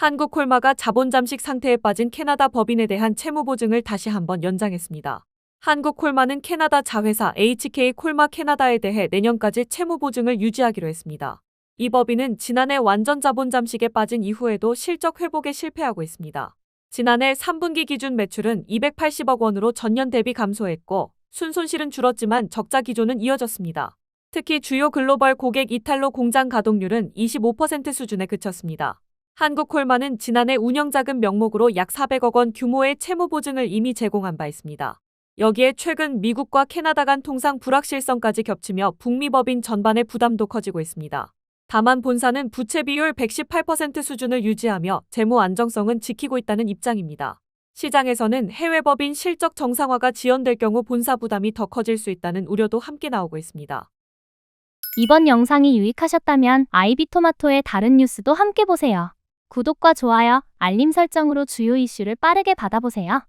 한국 콜마가 자본 잠식 상태에 빠진 캐나다 법인에 대한 채무 보증을 다시 한번 연장했습니다. 한국 콜마는 캐나다 자회사 HK 콜마 캐나다에 대해 내년까지 채무 보증을 유지하기로 했습니다. 이 법인은 지난해 완전 자본 잠식에 빠진 이후에도 실적 회복에 실패하고 있습니다. 지난해 3분기 기준 매출은 280억 원으로 전년 대비 감소했고 순손실은 줄었지만 적자 기조는 이어졌습니다. 특히 주요 글로벌 고객 이탈로 공장 가동률은 25% 수준에 그쳤습니다. 한국콜마는 지난해 운영자금 명목으로 약 400억 원 규모의 채무 보증을 이미 제공한 바 있습니다. 여기에 최근 미국과 캐나다 간 통상 불확실성까지 겹치며 북미 법인 전반의 부담도 커지고 있습니다. 다만 본사는 부채 비율 118% 수준을 유지하며 재무 안정성은 지키고 있다는 입장입니다. 시장에서는 해외 법인 실적 정상화가 지연될 경우 본사 부담이 더 커질 수 있다는 우려도 함께 나오고 있습니다. 이번 영상이 유익하셨다면 아이비토마토의 다른 뉴스도 함께 보세요. 구독과 좋아요, 알림 설정으로 주요 이슈를 빠르게 받아보세요.